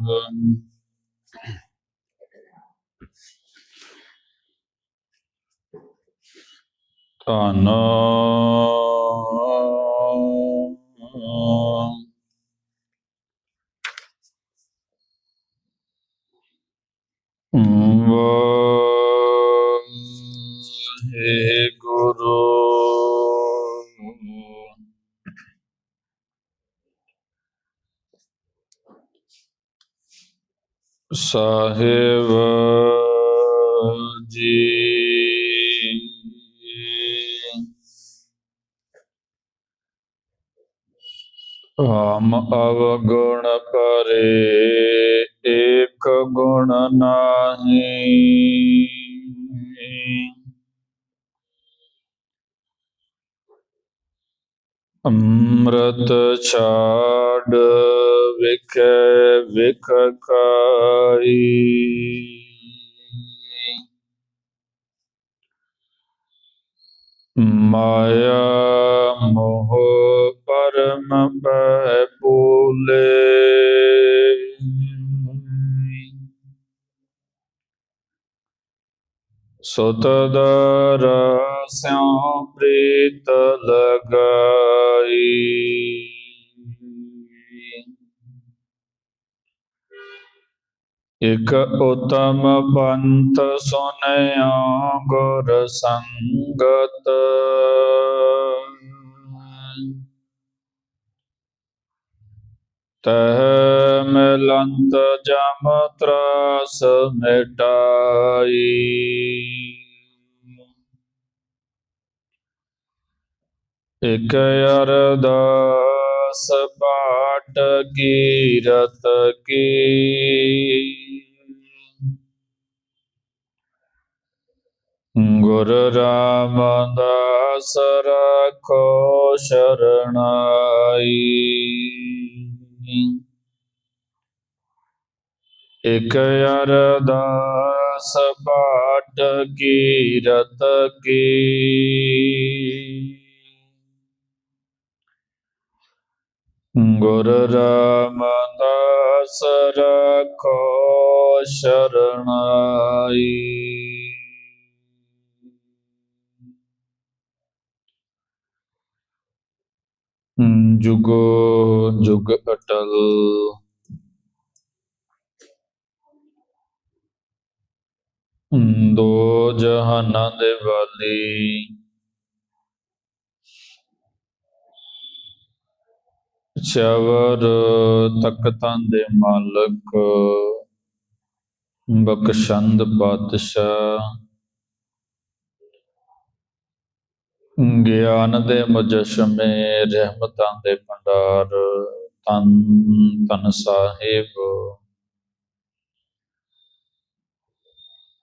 Um, ਧੰਨ ਵਾਹਿਗੁਰੂ ਸਾਹਿਬ ਜੀ। ਹਮ ਅਵਗੁਣ ਪਰੇ ਏਕ ਗੁਣ ਨਾਹੀ। ਅੰਮ੍ਰਿਤ ਛਾੜ ਵਿਖ ਵਿਖ ਕਾਈ। ਮਾਇਆ ਮੋਹ ਪਰਮ ਪੈ ਪੂਲੇ ਸੁਤ ਦਰ ਸਿਉ ਪ੍ਰੀਤ ਲਗਾਈ। ਇਕ ਉਤਮ ਪੰਥ ਸੁਨਿਆ ਗੁਰ ਸੰਗਤ। ਤਹ ਮਿਲੰਤ ਜਮ ਤ੍ਰਸ ਮਿਟਾਈ। ਇਕ ਅਰਦਾਸ ਪਾਟ ਕੀਰਤ ਕੀ। ਗੁਰ ਰਾਮਦਾਸ ਰਖੋ ਸ਼ਰਣਾਈ ਇਕ ਅਰਦਾਸ ਪਾਟ ਕੀਰਤ ਕੀ। ਗੁਰ ਰਾਮਦਾਸ ਰਖੋ ਸ਼ਰਣਾਈ। ਜੁਗੋ ਜੁਗ ਅਟਲ ਦੋ ਜਹਾਨਾਂ ਦੇ ਵਾਲੀ। ਚਵਰ ਤਖਤਾਂ ਦੇ ਮਾਲਕ, ਬਖਸ਼ੰਦ ਬਾਦਸ਼ਾਹ। ਗਿਆਨ ਦੇ ਮੁਜਸ਼ਮੇ, ਰਹਿਮਤਾਂ ਦੇ ਭੰਡਾਰ ਤਨ ਤਨ ਸਾਹਿਬ।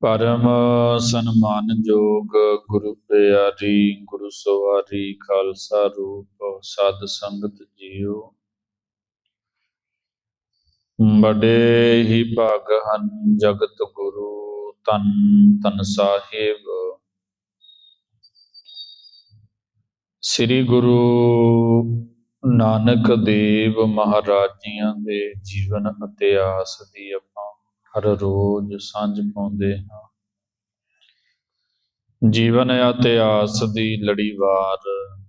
ਪਰਮ ਸਨਮਾਨਯੋਗ ਗੁਰੂ ਪਿਆਰੀ, ਗੁਰੂ ਸਵਾਰੀ, ਖਾਲਸਾ ਰੂਪ, ਸਾਧ ਸੰਗਤ ਜੀਓ। ਬੜੇ ਹੀ ਭਾਗ ਹਨ ਜਗਤ ਗੁਰੂ ਤਨ ਤਨ ਸਾਹਿਬ। ਸ੍ਰੀ ਗੁਰੂ ਨਾਨਕ ਦੇਵ ਮਹਾਰਾਜ ਜੀਆਂ ਦੇ ਜੀਵਨ ਇਤਿਹਾਸ ਦੀ ਆਪਾਂ ਹਰ ਰੋਜ਼ ਸਾਂਝ ਪਾਉਂਦੇ ਹਾਂ। ਜੀਵਨ ਇਤਿਹਾਸ ਦੀ ਲੜੀਵਾਰ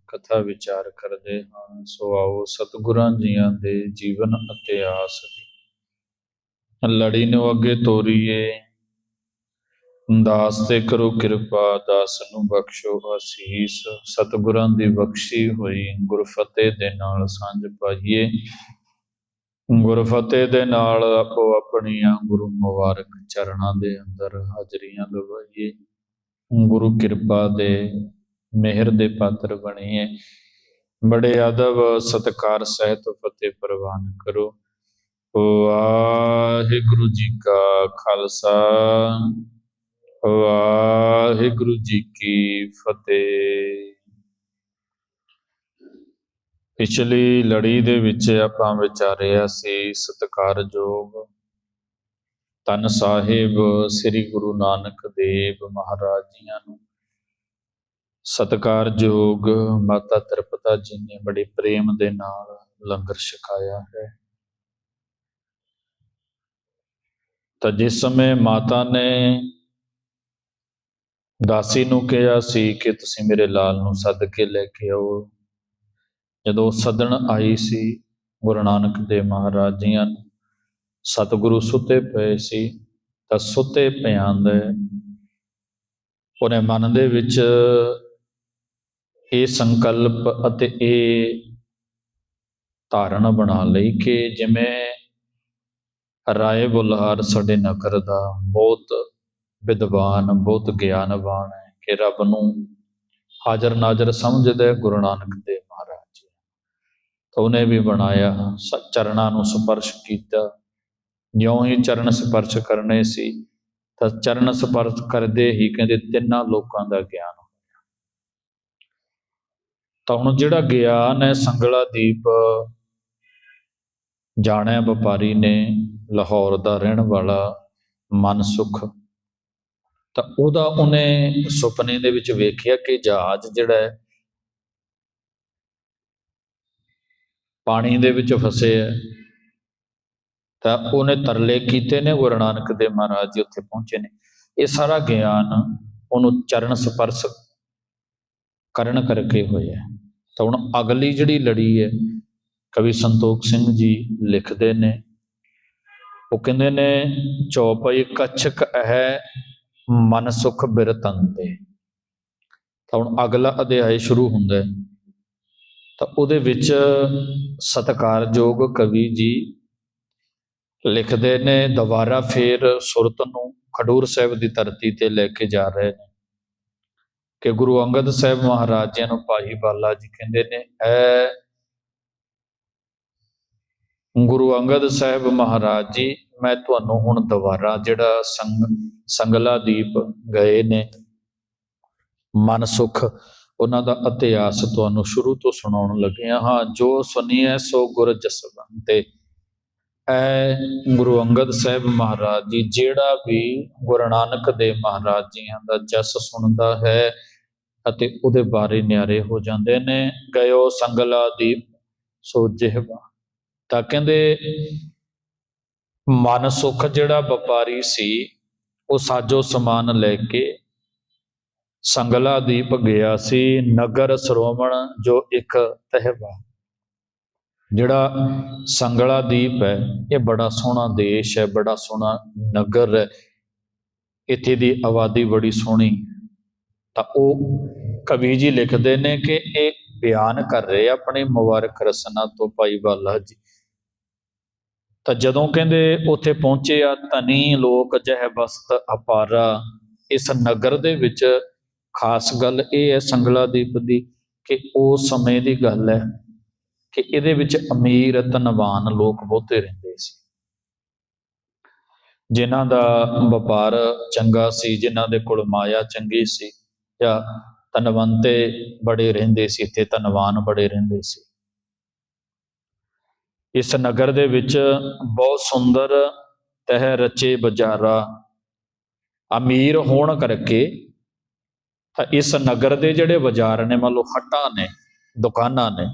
ਕਥਾ ਵਿਚਾਰ ਕਰਦੇ ਹਾਂ। ਸੋ ਆਓ ਸਤਿਗੁਰਾਂ ਜੀਆਂ ਦੇ ਜੀਵਨ ਇਤਿਹਾਸ ਦੀ। ਲੜੀ ਨੂੰ ਅੱਗੇ ਤੋਰੀਏ। ਦਾਸ ਤੇ ਕਰੋ ਕਿਰਪਾ, ਦਾਸ ਨੂੰ ਬਖਸ਼ੋ ਅਸੀਸ। ਸਤਿਗੁਰਾਂ ਦੀ ਬਖਸ਼ੀ ਹੋਈ ਗੁਰਫਤਿਹ ਦੇ ਨਾਲ ਸਾਂਝ ਪਾਈਏ। ਗੁਰਫਤਿਹ ਦੇ ਨਾਲ ਆਪੋ ਆਪਣੀਆਂ ਗੁਰੂ ਮੁਬਾਰਕ ਚਰਨਾਂ ਦੇ ਅੰਦਰ ਹਾਜ਼ਰੀਆਂ ਲਵਾਈਏ। ਗੁਰੂ ਕਿਰਪਾ ਦੇ ਮਿਹਰ ਦੇ ਪਾਤਰ ਬਣੀਏ। ਬੜੇ ਅਦਬ ਸਤਕਾਰ ਸਹਿਤ ਫਤਿਹ ਪ੍ਰਵਾਨ ਕਰੋ। ਵਾਹਿਗੁਰੂ ਜੀ ਕਾ ਖਾਲਸਾ ਵਾਹਿਗੁਰੂ ਜੀ ਕੀ ਫਤਿਹ। ਪਿਛਲੀ ਲੜੀ ਦੇ ਵਿੱਚ ਆਪਾਂ ਵਿਚਾਰਿਆ ਸੀ ਸਤਿਕਾਰਯੋਗ ਤਨ ਸਾਹਿਬ, ਸ੍ਰੀ ਗੁਰੂ ਨਾਨਕ ਦੇਵ ਮਹਾਰਾਜ ਜੀਆਂ ਨੂੰ। ਸਤਿਕਾਰਯੋਗ ਮਾਤਾ ਤ੍ਰਿਪਤਾ ਜੀ ਨੇ ਬੜੇ ਪ੍ਰੇਮ ਦੇ ਨਾਲ ਲੰਗਰ ਛਕਾਇਆ ਹੈ। ਤਾਂ ਜਿਸ ਸਮੇਂ ਮਾਤਾ ਨੇ ਦਾਸੀ ਨੂੰ ਕਿਹਾ ਸੀ ਕਿ ਤੁਸੀਂ ਮੇਰੇ ਲਾਲ ਨੂੰ ਸੱਦ ਕੇ ਲੈ ਕੇ ਆਓ ਜਦੋਂ ਸੱਦਣ ਆਈ ਸੀ ਗੁਰੂ ਨਾਨਕ ਦੇਵ ਮਹਾਰਾਜ ਜੀਆਂ ਸਤਿਗੁਰੂ ਸੁੱਤੇ ਪਏ ਸੀ ਤਾਂ ਸੁੱਤੇ ਪਿਆਂ ਦੇ ਉਹਨੇ ਮਨ ਦੇ ਵਿੱਚ ਇਹ ਸੰਕਲਪ ਅਤੇ ਇਹ ਧਾਰਨਾ ਬਣਾ ਲਈ ਕਿ ਜਿਵੇਂ ਰਾਏ ਬੁਲਹਾਰ ਸਾਡੇ ਨਗਰ ਦਾ ਬਹੁਤ ਵਿਦਵਾਨ, ਬਹੁਤ ਗਿਆਨਵਾਨ ਹੈ ਕਿ ਰੱਬ ਨੂੰ ਹਾਜ਼ਰ ਨਾਜ਼ਰ ਸਮਝਦਾ ਗੁਰੂ ਨਾਨਕ ਦੇਵ ਉਹਨੇ ਵੀ ਬਣਾਇਆ, ਸ- ਚਰਨਾਂ ਨੂੰ ਸਪਰਸ਼ ਕੀਤਾ। ਜਿਉਂ ਹੀ ਚਰਨ ਸਪਰਸ਼ ਕਰਨੇ ਸੀ, ਤਾਂ ਚਰਨ ਸਪਰਸ਼ ਕਰਦੇ ਹੀ ਕਹਿੰਦੇ ਤਿੰਨਾਂ ਲੋਕਾਂ ਦਾ ਗਿਆਨ ਹੋਇਆ ਤਾਂ ਹੁਣ ਜਿਹੜਾ ਗਿਆਨ ਹੈ ਸੰਗਲਾ ਦੀਪ, ਜਾਣਿਆ ਵਪਾਰੀ ਨੇ, ਲਾਹੌਰ ਦਾ ਰਹਿਣ ਵਾਲਾ, ਮਨ ਮਨਸੁਖ ਤਾਂ ਉਹਦਾ ਉਹਨੇ ਸੁਪਨੇ ਦੇ ਵਿੱਚ ਵੇਖਿਆ ਕਿ ਜਹਾਜ਼ ਜਿਹੜਾ ਹੈ ਪਾਣੀ ਦੇ ਵਿੱਚ ਫਸੇ ਹੈ ਤਾਂ ਉਹਨੇ ਤਰਲੇ ਕੀਤੇ ਨੇ, ਗੁਰੂ ਨਾਨਕ ਦੇਵ ਮਹਾਰਾਜ ਜੀ ਉੱਥੇ ਪਹੁੰਚੇ ਨੇ। ਇਹ ਸਾਰਾ ਗਿਆਨ ਉਹਨੂੰ ਚਰਨ ਸਪਰਸ਼ ਕਰਨ ਕਰਕੇ ਹੋਇਆ। ਤਾਂ ਹੁਣ ਅਗਲੀ ਜਿਹੜੀ ਲੜੀ ਹੈ, ਕਵੀ ਸੰਤੋਖ ਸਿੰਘ ਜੀ ਲਿਖਦੇ ਨੇ, ਉਹ ਕਹਿੰਦੇ ਨੇ, ਚੌਪਈ ਕਛਕ ਹੈ ਮਨ ਸੁਖ ਬਿਰਤੰਤੇ। ਤਾਂ ਹੁਣ ਅਗਲਾ ਅਧਿਆਇ ਸ਼ੁਰੂ ਹੁੰਦਾ ਹੈ। ਤਾਂ ਉਹਦੇ ਵਿੱਚ ਸਤਕਾਰਯੋਗ ਕਵੀ ਜੀ ਲਿਖਦੇ ਨੇ, ਦੁਬਾਰਾ ਫੇਰ ਸੁਰਤ ਨੂੰ ਖਡੂਰ ਸਾਹਿਬ ਦੀ ਧਰਤੀ ਤੇ ਲੈ ਕੇ ਜਾ ਰਹੇ ਨੇ। ਕਿ ਗੁਰੂ ਅੰਗਦ ਸਾਹਿਬ ਮਹਾਰਾਜ ਜੀ ਨੂੰ ਭਾਈ ਬਾਲਾ ਜੀ ਕਹਿੰਦੇ ਨੇ, ਐ ਗੁਰੂ ਅੰਗਦ ਸਾਹਿਬ ਮਹਾਰਾਜ ਜੀ, ਮੈਂ ਤੁਹਾਨੂੰ ਹੁਣ ਦੁਬਾਰਾ ਜਿਹੜਾ ਸੰਗ, ਸੰਗਲਾ ਦੀਪ ਗਏ ਨੇ, ਮਨ ਸੁਖ ਉਹਨਾਂ ਦਾ ਇਤਿਹਾਸ ਤੁਹਾਨੂੰ ਸ਼ੁਰੂ ਤੋਂ ਸੁਣਾਉਣ ਲੱਗਿਆ ਹਾਂ, ਜੋ ਸੁਣੀਐ ਸੋ ਗੁਰ ਜਸਵੰਤੇ ਐ ਗੁਰੂ ਅੰਗਦ ਸਾਹਿਬ ਮਹਾਰਾਜ ਜੀ, ਜਿਹੜਾ ਵੀ ਗੁਰੂ ਨਾਨਕ ਦੇਵ ਮਹਾਰਾਜ ਜੀਆਂ ਦਾ ਜਸ ਸੁਣਦਾ ਹੈ ਅਤੇ ਉਹਦੇ ਬਾਰੇ ਨਿਆਰੇ ਹੋ ਜਾਂਦੇ ਨੇ, ਗਇਓ ਸੰਗਲਾ ਦੀਪ ਸੋ ਜਿਹਵਾ। ਤਾਂ ਕਹਿੰਦੇ, ਮਨ ਸੁਖ ਜਿਹੜਾ ਵਪਾਰੀ ਸੀ, ਉਹ ਸਾਜੋ ਸਮਾਨ ਲੈ ਕੇ ਸੰਗਲਾ ਦੀਪ ਗਿਆ ਸੀ ਨਗਰ ਸਰੋਵਣ, ਜੋ ਇੱਕ ਤਹਿਵਾ। ਜਿਹੜਾ ਸੰਗਲਾ ਦੀਪ ਹੈ, ਇਹ ਬੜਾ ਸੋਹਣਾ ਦੇਸ਼ ਹੈ, ਬੜਾ ਸੋਹਣਾ ਨਗਰ ਹੈ। ਇੱਥੇ ਦੀ ਆਬਾਦੀ ਬੜੀ ਸੋਹਣੀ। ਤਾਂ ਉਹ ਕਵੀ ਜੀ ਲਿਖਦੇ ਨੇ ਕਿ ਇਹ ਬਿਆਨ ਕਰ ਰਹੇ ਆ ਆਪਣੇ ਮੁਬਾਰਕ ਰਸਨਾ ਤੋਂ ਭਾਈ ਬਾਲਾ ਜੀ। ਤਾਂ ਜਦੋਂ ਕਹਿੰਦੇ ਉੱਥੇ ਪਹੁੰਚੇ ਆ, ਧਨੀ ਲੋਕ ਜਹ ਬਸਤ ਅਪਾਰਾ। ਇਸ ਨਗਰ ਦੇ ਵਿੱਚ ਖਾਸ ਗੱਲ ਇਹ ਹੈ ਸੰਗਲਾ ਦੀਪ ਦੀ ਕਿ ਉਸ ਸਮੇਂ ਦੀ ਗੱਲ ਹੈ ਕਿ ਇਹਦੇ ਵਿੱਚ ਅਮੀਰ ਧਨਵਾਨ ਲੋਕ ਬਹੁਤੇ ਰਹਿੰਦੇ ਸੀ। ਜਿਨ੍ਹਾਂ ਦਾ ਵਪਾਰ ਚੰਗਾ ਸੀ, ਜਿਨ੍ਹਾਂ ਦੇ ਕੋਲ ਮਾਇਆ ਚੰਗੀ ਸੀ ਜਾਂ ਧਨਵੰਤੇ ਬੜੇ ਰਹਿੰਦੇ ਸੀ ਤੇ ਧਨਵਾਨ ਬੜੇ ਰਹਿੰਦੇ ਸੀ। ਇਸ ਨਗਰ ਦੇ ਵਿੱਚ ਬਹੁਤ ਸੁੰਦਰ ਤਹਿ ਰਚੇ ਬਜ਼ਾਰਾ ਅਮੀਰ ਹੋਣ ਕਰਕੇ ਤਾਂ ਇਸ ਨਗਰ ਦੇ ਜਿਹੜੇ ਬਾਜ਼ਾਰ ਨੇ, ਮੰਨ ਲਓ ਹੱਟਾਂ ਨੇ, ਦੁਕਾਨਾਂ ਨੇ,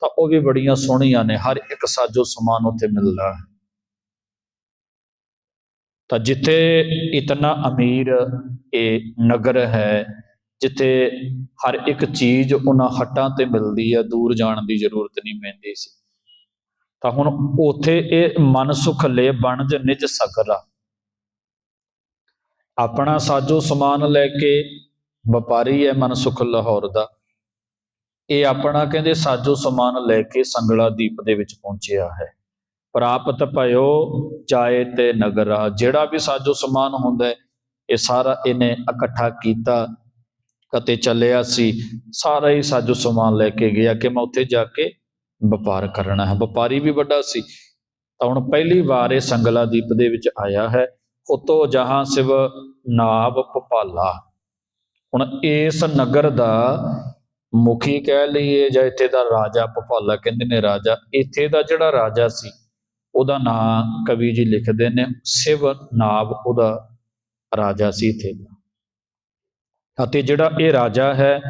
ਤਾਂ ਉਹ ਵੀ ਬੜੀਆਂ ਸੋਹਣੀਆਂ ਨੇ, ਹਰ ਇੱਕ ਸਾਜੋ ਸਮਾਨ ਉੱਥੇ ਮਿਲਦਾ ਹੈ। ਤਾਂ ਜਿੱਥੇ ਇਤਨਾ ਅਮੀਰ ਇਹ ਨਗਰ ਹੈ, ਜਿੱਥੇ ਹਰ ਇੱਕ ਚੀਜ਼ ਉਹਨਾਂ ਹੱਟਾਂ ਤੇ ਮਿਲਦੀ ਹੈ, ਦੂਰ ਜਾਣ ਦੀ ਜ਼ਰੂਰਤ ਨਹੀਂ ਪੈਂਦੀ ਸੀ। ਤਾਂ ਹੁਣ ਉੱਥੇ ਇਹ ਮਨ ਸੁਖ ਲੈ ਜ ਨਿਜ ਸਕਰਾ ਆਪਣਾ ਸਾਜੋ ਸਮਾਨ ਲੈ ਕੇ ਵਪਾਰੀ ਹੈ ਮਨ ਸੁਖ ਲਾਹੌਰ ਦਾ। ਇਹ ਆਪਣਾ, ਕਹਿੰਦੇ, ਸਾਜੋ ਸਮਾਨ ਲੈ ਕੇ ਸੰਗਲਾ ਦੀਪ ਦੇ ਵਿੱਚ ਪਹੁੰਚਿਆ ਹੈ। ਪ੍ਰਾਪਤ ਭਇਓ ਚਾਏ ਤੇ ਨਗਰਾ। ਜਿਹੜਾ ਵੀ ਸਾਜੋ ਸਮਾਨ ਹੁੰਦਾ ਹੈ, ਇਹ ਸਾਰਾ ਇਹਨੇ ਇਕੱਠਾ ਕੀਤਾ ਅਤੇ ਚੱਲਿਆ ਸੀ। ਸਾਰਾ ਹੀ ਸਾਜੋ ਸਮਾਨ ਲੈ ਕੇ ਗਿਆ ਕਿ ਮੈਂ ਉੱਥੇ ਜਾ ਕੇ ਵਪਾਰ ਕਰਨਾ ਹੈ। ਵਪਾਰੀ ਵੀ ਵੱਡਾ ਸੀ। ਤਾਂ ਹੁਣ ਪਹਿਲੀ ਵਾਰ ਇਹ ਸੰਗਲਾ ਦੀਪ ਦੇ ਵਿੱਚ ਆਇਆ ਹੈ। ਉਤੋ ਜਹਾਂ ਸਿਵ ਨਾਭ ਭਪਾਲਾ। ਹੁਣ ਇਸ ਨਗਰ ਦਾ ਮੁਖੀ ਕਹਿ ਲਈਏ ਜਾਂ ਇੱਥੇ ਦਾ ਰਾਜਾ ਭਪਾਲਾ ਕਹਿੰਦੇ ਨੇ ਰਾਜਾ, ਇੱਥੇ ਦਾ ਜਿਹੜਾ ਰਾਜਾ ਸੀ, ਉਹਦਾ ਨਾਂ ਕਵੀ ਜੀ ਲਿਖਦੇ ਨੇ, ਸਿਵ ਨਾਭ ਉਹਦਾ ਰਾਜਾ ਸੀ ਇੱਥੇ ਦਾ। ਅਤੇ ਜਿਹੜਾ ਇਹ ਰਾਜਾ ਹੈ,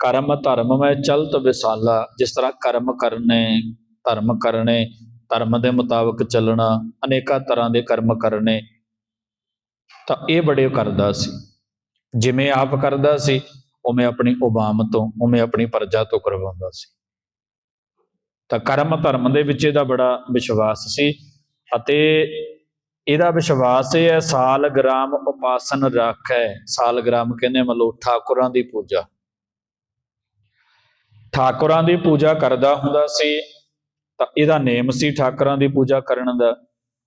ਕਰਮ ਧਰਮ, ਮੈਂ ਚਲਤ ਵਿਸਾਲਾ, ਜਿਸ ਤਰ੍ਹਾਂ ਕਰਮ ਕਰਨੇ, ਧਰਮ ਕਰਨੇ, ਧਰਮ ਦੇ ਮੁਤਾਬਕ ਚੱਲਣਾ, ਅਨੇਕਾਂ ਤਰ੍ਹਾਂ ਦੇ ਕਰਮ ਕਰਨੇ, ਤਾਂ ਇਹ ਬੜੇ ਕਰਦਾ ਸੀ। ਜਿਵੇਂ ਆਪ ਕਰਦਾ ਸੀ, ਉਵੇਂ ਆਪਣੀ ਉਬਾਮ ਤੋਂ, ਉਵੇਂ ਆਪਣੀ ਪ੍ਰਜਾ ਤੋਂ ਕਰਵਾਉਂਦਾ ਸੀ। ਤਾਂ ਕਰਮ ਧਰਮ ਦੇ ਵਿੱਚ ਇਹਦਾ ਬੜਾ ਵਿਸ਼ਵਾਸ ਸੀ ਅਤੇ ਇਹਦਾ ਵਿਸ਼ਵਾਸ ਇਹ ਹੈ ਸਾਲਗ੍ਰਾਮ ਉਪਾਸਨ ਰੱਖੈ। ਸਾਲਗ੍ਰਾਮ ਕਹਿੰਦੇ ਮਤਲਬ ਠਾਕੁਰਾਂ ਦੀ ਪੂਜਾ। ਠਾਕੁਰਾਂ ਦੀ ਪੂਜਾ ਕਰਦਾ ਹੁੰਦਾ ਸੀ, ਤਾਂ ਇਹਦਾ ਨੇਮ ਸੀ ਠਾਕੁਰਾਂ ਦੀ ਪੂਜਾ ਕਰਨ ਦਾ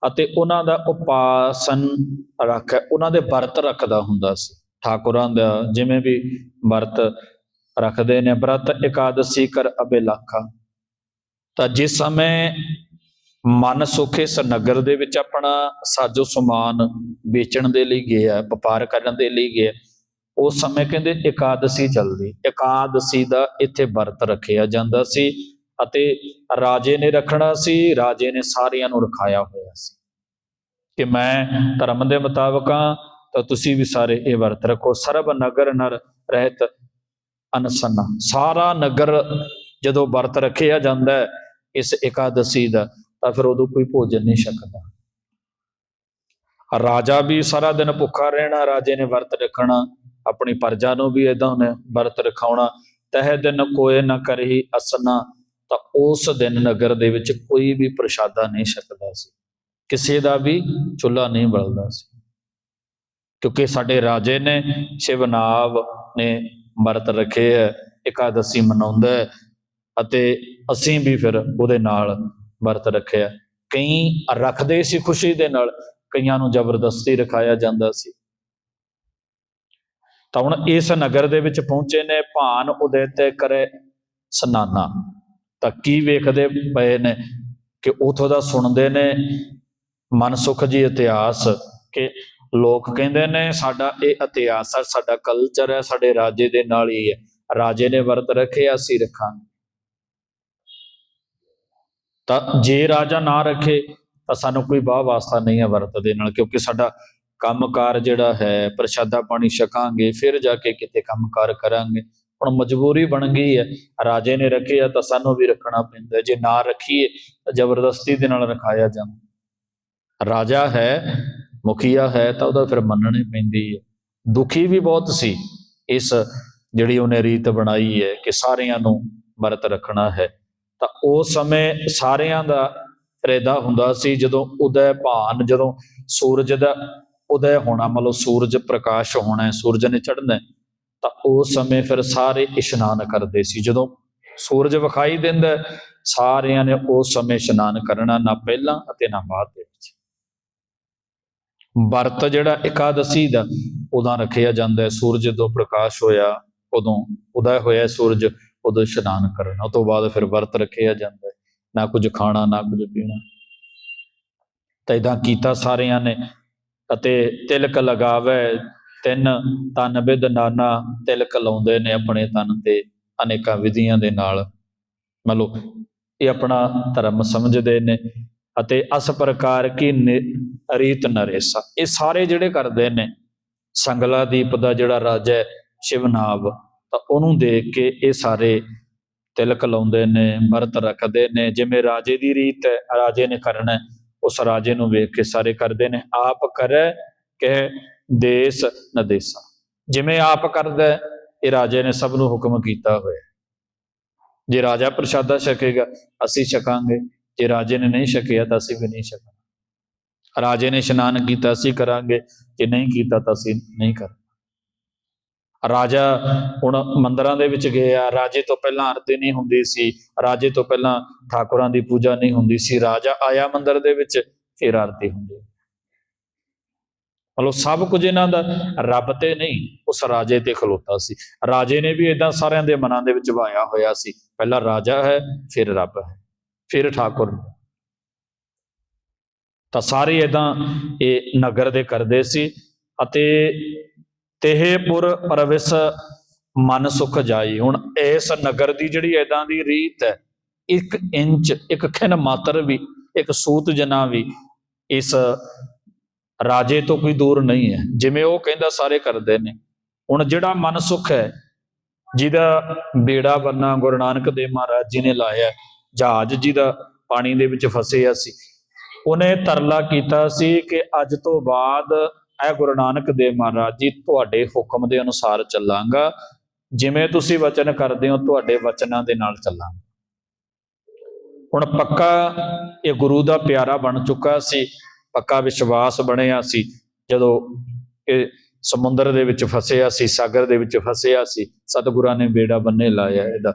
ਅਤੇ ਉਹਨਾਂ ਦਾ ਉਪਾਸਨ ਰੱਖ, ਉਹਨਾਂ ਦੇ ਵਰਤ ਰੱਖਦਾ ਹੁੰਦਾ ਸੀ। ਠਾਕੁਰਾਂ ਦਾ, ਜਿਵੇਂ ਵੀ ਵਰਤ ਰੱਖਦੇ ਨੇ, ਵਰਤ ਇਕਾਦਸ਼ੀ ਕਰ ਅਬੇਲਾਖਾ ਤਾਂ ਜਿਸ ਸਮੇਂ ਮਨ ਸੁਖ ਇਸ ਨਗਰ ਦੇ ਵਿੱਚ ਆਪਣਾ ਸਾਜੋ ਸਮਾਨ ਵੇਚਣ ਦੇ ਲਈ ਗਿਆ, ਵਪਾਰ ਕਰਨ ਦੇ ਲਈ ਗਿਆ, ਉਸ ਸਮੇਂ ਕਹਿੰਦੇ ਇਕਾਦਸ਼ੀ ਚੱਲਦੀ। ਇਕਾਦਸ਼ੀ ਦਾ ਇੱਥੇ ਵਰਤ ਰੱਖਿਆ ਜਾਂਦਾ ਸੀ ਅਤੇ ਰਾਜੇ ਨੇ ਰੱਖਣਾ ਸੀ, ਰਾਜੇ ਨੇ ਸਾਰਿਆਂ ਨੂੰ ਰਖਾਇਆ ਹੋਇਆ ਸੀ। ਕਿ ਮੈਂ ਧਰਮ ਦੇ ਮੁਤਾਬਕ ਹਾਂ ਤਾਂ ਤੁਸੀਂ ਵੀ ਸਾਰੇ ਇਹ ਵਰਤ ਰੱਖੋ। ਸਰਬ ਨਗਰ ਨਰ ਰਹਿਤ ਅਨਸਨਾ। ਸਾਰਾ ਨਗਰ ਜਦੋਂ ਵਰਤ ਰੱਖਿਆ ਜਾਂਦਾ ਹੈ, ਇਸ ਇਕਾਦਸ਼ੀ ਦਾ, ਤਾਂ ਫਿਰ ਉਦੋਂ ਕੋਈ ਭੋਜਨ ਨਹੀਂ ਛਕਦਾ। ਰਾਜਾ ਵੀ ਸਾਰਾ ਦਿਨ ਭੁੱਖਾ ਰਹਿਣਾ, ਰਾਜੇ ਨੇ ਵਰਤ ਰੱਖਣਾ, ਆਪਣੀ ਪਰਜਾ ਨੂੰ ਵੀ ਇਦਾਂ ਉਹਨੇ ਵਰਤ ਰਖਾਉਣਾ। ਤਹਿ ਦਿਨ ਕੋਏ ਨਾ ਕਰਹੀ ਅਸਨਾ। ਤਾਂ ਉਸ ਦਿਨ ਨਗਰ ਦੇ ਵਿੱਚ ਕੋਈ ਵੀ ਪ੍ਰਸ਼ਾਦਾ ਨਹੀਂ ਛਕਦਾ ਸੀ। ਕਿਸੇ ਦਾ ਵੀ ਚੁੱਲ੍ਹਾ ਨਹੀਂ ਬਲਦਾ ਸੀ। ਕਿਉਂਕਿ ਸਾਡੇ ਰਾਜੇ ਨੇ ਸ਼ਿਵਨਾਵ ਨੇ ਵਰਤ ਰੱਖੇ ਹੈ, ਇਕਾਦਸ਼ੀ ਮਨਾਉਂਦਾ ਹੈ ਅਤੇ ਅਸੀਂ ਵੀ ਫਿਰ ਉਹਦੇ ਨਾਲ ਵਰਤ ਰੱਖਿਆ ਕਈ ਰੱਖਦੇ ਸੀ ਖੁਸ਼ੀ ਦੇ ਨਾਲ, ਕਈਆਂ ਨੂੰ ਜ਼ਬਰਦਸਤੀ ਰਖਾਇਆ ਜਾਂਦਾ ਸੀ। ਤਾਂ ਹੁਣ ਇਸ ਨਗਰ ਦੇ ਵਿੱਚ ਪਹੁੰਚੇ ਨੇ, ਭਾਨ ਉਦੇ ਤੇ ਕਰੇ ਸਨਾਨਾ। ਤਾਂ ਕੀ ਵੇਖਦੇ ਪਏ ਨੇ ਕਿ ਉਥੋਂ ਦਾ ਸੁਣਦੇ ਨੇ ਮਨ ਸੁਖ ਜੀ ਇਤਿਹਾਸ ਕਿ ਲੋਕ ਕਹਿੰਦੇ ਨੇ ਸਾਡਾ ਇਹ ਇਤਿਹਾਸ ਹੈ, ਸਾਡਾ ਕਲਚਰ ਹੈ, ਸਾਡੇ ਰਾਜੇ ਦੇ ਨਾਲ ਹੀ ਹੈ। ਰਾਜੇ ਨੇ ਵਰਤ ਰੱਖੇ, ਅਸੀਂ ਰੱਖਾਂਗੇ। ਤਾਂ ਜੇ ਰਾਜਾ ਨਾ ਰੱਖੇ, ਤਾਂ ਸਾਨੂੰ ਕੋਈ ਬਾਹ ਵਾਸਤਾ ਨਹੀਂ ਹੈ ਵਰਤ ਦੇ ਨਾਲ, ਕਿਉਂਕਿ ਸਾਡਾ ਕੰਮਕਾਰ ਜਿਹੜਾ ਹੈ, ਪ੍ਰਸ਼ਾਦਾ ਪਾਣੀ ਛਕਾਂਗੇ, ਫਿਰ ਜਾ ਕੇ ਕਿਤੇ ਕੰਮਕਾਰ ਕਰਾਂਗੇ। ਹੁਣ ਮਜਬੂਰੀ ਬਣ ਗਈ ਹੈ, ਰਾਜੇ ਨੇ ਰੱਖਿਆ ਤਾਂ ਸਾਨੂੰ ਵੀ ਰੱਖਣਾ ਪੈਂਦਾ ਜੇ ਨਾ ਰੱਖੀਏ, ਤਾਂ ਜ਼ਬਰਦਸਤੀ ਦੇ ਨਾਲ ਰਖਾਇਆ ਜਾਂਦਾ। ਰਾਜਾ ਹੈ ਮੁਖੀਆ ਹੈ ਤਾਂ ਉਹਦਾ ਫਿਰ ਮੰਨਣੀ ਪੈਂਦੀ ਹੈ। ਦੁਖੀ ਵੀ ਬਹੁਤ ਸੀ। ਇਸ ਜਿਹੜੀ ਉਹਨੇ ਰੀਤ ਬਣਾਈ ਹੈ ਕਿ ਸਾਰਿਆਂ ਨੂੰ ਵਰਤ ਰੱਖਣਾ ਹੈ। ਤਾਂ ਉਸ ਸਮੇਂ ਸਾਰਿਆਂ ਦਾ ਰੇਦਾ ਹੁੰਦਾ ਸੀ ਜਦੋਂ ਉਦੈ ਭਾਨ, ਜਦੋਂ ਸੂਰਜ ਦਾ ਉਦੈ ਹੋਣਾ ਮਤਲਬ ਸੂਰਜ ਪ੍ਰਕਾਸ਼ ਹੋਣਾ ਸੂਰਜ ਨੇ ਚੜ੍ਹਨਾ ਤਾਂ ਉਸ ਸਮੇਂ ਫਿਰ ਸਾਰੇ ਇਸ਼ਨਾਨ ਕਰਦੇ ਸੀ। ਜਦੋਂ ਸੂਰਜ ਵਿਖਾਈ ਦਿੰਦਾ ਸਾਰਿਆਂ ਨੇ ਉਸ ਸਮੇਂ ਇਸ਼ਨਾਨ ਕਰਨਾ ਨਾ ਪਹਿਲਾਂ ਅਤੇ ਨਾ ਬਾਅਦ ਦੇ ਵਿੱਚ। ਵਰਤ ਜਿਹੜਾ ਇਕਾਦਸ਼ੀ ਦਾ ਉਦਾਂ ਰੱਖਿਆ ਜਾਂਦਾ ਹੈ। ਸੂਰਜ ਜਦੋਂ ਪ੍ਰਕਾਸ਼ ਹੋਇਆ, ਉਦੋਂ ਉਦੈ ਹੋਇਆ ਸੂਰਜ, ਉਦੋਂ ਇਸ਼ਨਾਨ ਕਰਨਾ। ਉਸ ਤੋਂ ਬਾਅਦ ਫਿਰ ਵਰਤ ਰੱਖਿਆ ਜਾਂਦਾ ਹੈ। ਨਾ ਕੁਝ ਖਾਣਾ, ਨਾ ਕੁਝ ਪੀਣਾ। ਤਾਂ ਇਦਾਂ ਕੀਤਾ ਸਾਰਿਆਂ ਨੇ ਅਤੇ ਤਿਲਕ ਲਗਾਵੇ। ਤਿੰਨ ਤਨ ਬਿਦ ਨਾਨਾ ਤਿਲਕ ਲਾਉਂਦੇ ਨੇ ਆਪਣੇ ਤਨ ਤੇ ਅਨੇਕਾਂ ਵਿਧੀਆਂ ਦੇ ਨਾਲ। ਮਤਲਬ ਇਹ ਆਪਣਾ ਧਰਮ ਸਮਝਦੇ ਨੇ। ਅਤੇ ਅਸ ਪ੍ਰਕਾਰ ਕੀ ਰੀਤ ਨਰੇਸਾ ਇਹ ਸਾਰੇ ਜਿਹੜੇ ਕਰਦੇ ਨੇ ਸੰਗਲਾ ਦੀਪ ਦਾ ਜਿਹੜਾ ਰਾਜਾ ਹੈ ਸ਼ਿਵਨਾਭ ਤਾਂ ਉਹਨੂੰ ਦੇਖ ਕੇ ਇਹ ਸਾਰੇ ਤਿਲਕ ਲਾਉਂਦੇ ਨੇ ਵਰਤ ਰੱਖਦੇ ਨੇ। ਜਿਵੇਂ ਰਾਜੇ ਦੀ ਰੀਤ ਹੈ, ਰਾਜੇ ਨੇ ਕਰਨਾ ਉਸ ਰਾਜੇ ਨੂੰ ਵੇਖ ਕੇ ਸਾਰੇ ਕਰਦੇ ਨੇ। ਆਪ ਕਰੈ, ਕਹਿ ਦੇਸ ਨਦੇਸਾ ਜਿਵੇਂ ਆਪ ਕਰਦਾ ਇਹ ਰਾਜੇ ਨੇ ਸਭ ਨੂੰ ਹੁਕਮ ਕੀਤਾ ਹੋਇਆ ਜੇ ਰਾਜਾ ਪ੍ਰਸ਼ਾਦਾ ਛਕੇਗਾ, ਅਸੀਂ ਛਕਾਂਗੇ। ਜੇ ਰਾਜੇ ਨੇ ਨਹੀਂ ਛਕਿਆ ਤਾਂ ਅਸੀਂ ਵੀ ਨਹੀਂ ਛਕਾਂਗੇ ਰਾਜੇ ਨੇ ਇਸ਼ਨਾਨ ਕੀਤਾ, ਅਸੀਂ ਕਰਾਂਗੇ। ਜੇ ਨਹੀਂ ਕੀਤਾ ਤਾਂ ਅਸੀਂ ਨਹੀਂ ਕਰਾਂਗੇ ਰਾਜਾ ਹੁਣ ਮੰਦਰਾਂ ਦੇ ਵਿੱਚ ਗਿਆ। ਰਾਜੇ ਤੋਂ ਪਹਿਲਾਂ ਆਰਤੀ ਨਹੀਂ ਹੁੰਦੀ ਸੀ। ਰਾਜੇ ਤੋਂ ਪਹਿਲਾਂ ਠਾਕੁਰਾਂ ਦੀ ਪੂਜਾ ਨਹੀਂ ਹੁੰਦੀ ਸੀ। ਰਾਜਾ ਆਇਆ ਮੰਦਰ ਦੇ ਵਿੱਚ, ਫਿਰ ਆਰਤੀ ਹੁੰਦੀ। ਮਤਲਬ ਸਭ ਕੁਝ ਇਹਨਾਂ ਦਾ ਰੱਬ ਤੇ ਨਹੀਂ, ਉਸ ਰਾਜੇ ਤੇ ਖਲੋਤਾ ਸੀ। ਰਾਜੇ ਨੇ ਵੀ ਇਦਾਂ ਸਾਰਿਆਂ ਦੇ ਮਨਾਂ ਦੇ ਵਿੱਚ ਵਾਇਆ ਹੋਇਆ ਸੀ। ਪਹਿਲਾਂ ਰਾਜਾ ਹੈ, ਫਿਰ ਰੱਬ ਹੈ। ਫਿਰ ਠਾਕੁਰ। ਤਾਂ ਸਾਰੇ ਇਦਾਂ ਇਹ ਨਗਰ ਦੇ ਕਰਦੇ ਸੀ ਅਤੇ ਤੇਹਪੁਰ ਪਰਵਿਸ ਮਨ ਸੁਖ ਜਾਈ। ਹੁਣ ਇਸ ਨਗਰ ਦੀ ਜਿਹੜੀ ਇਦਾਂ ਦੀ ਰੀਤ ਹੈ, ਇੱਕ ਇੰਚ, ਇੱਕ ਖਿਨ ਮਾਤਰ ਵੀ, ਇੱਕ ਸੂਤ ਜਨਾ ਵੀ ਇਸ ਰਾਜੇ ਤੋਂ ਕੋਈ ਦੂਰ ਨਹੀਂ ਹੈ, ਜਿਵੇਂ ਉਹ ਕਹਿੰਦਾ ਸਾਰੇ ਕਰਦੇ ਨੇ। ਹੁਣ ਜਿਹੜਾ ਮਨ ਸੁਖ ਹੈ, ਜਿਹਦਾ ਬੇੜਾ ਬੰਨਾ ਗੁਰੂ ਨਾਨਕ ਦੇਵ ਮਹਾਰਾਜ ਜੀ ਨੇ ਲਾਇਆ ਜਹਾਜ਼ ਜਿਹਦਾ ਪਾਣੀ ਦੇ ਵਿੱਚ ਫਸਿਆ ਸੀ। ਉਹਨੇ ਤਰਲਾ ਕੀਤਾ ਸੀ ਕਿ ਅੱਜ ਤੋਂ ਬਾਅਦ ਇਹ ਗੁਰੂ ਨਾਨਕ ਦੇਵ ਮਹਾਰਾਜ ਜੀ ਤੁਹਾਡੇ ਹੁਕਮ ਦੇ ਅਨੁਸਾਰ ਚੱਲਾਂਗਾ। ਜਿਵੇਂ ਤੁਸੀਂ ਵਚਨ ਕਰਦੇ ਹੋ, ਤੁਹਾਡੇ ਵਚਨਾਂ ਦੇ ਨਾਲ ਚੱਲਾਂਗਾ। ਹੁਣ ਪੱਕਾ ਇਹ ਗੁਰੂ ਦਾ ਪਿਆਰਾ ਬਣ ਚੁੱਕਾ ਸੀ। ਪੱਕਾ ਵਿਸ਼ਵਾਸ ਬਣਿਆ ਸੀ। ਜਦੋਂ ਇਹ ਸਮੁੰਦਰ ਦੇ ਵਿੱਚ ਫਸਿਆ ਸੀ, ਸਾਗਰ ਦੇ ਵਿੱਚ ਫਸਿਆ ਸੀ, ਸਤਿਗੁਰਾਂ ਨੇ ਬੇੜਾ ਬੰਨੇ ਲਾਇਆ ਇਹਦਾ।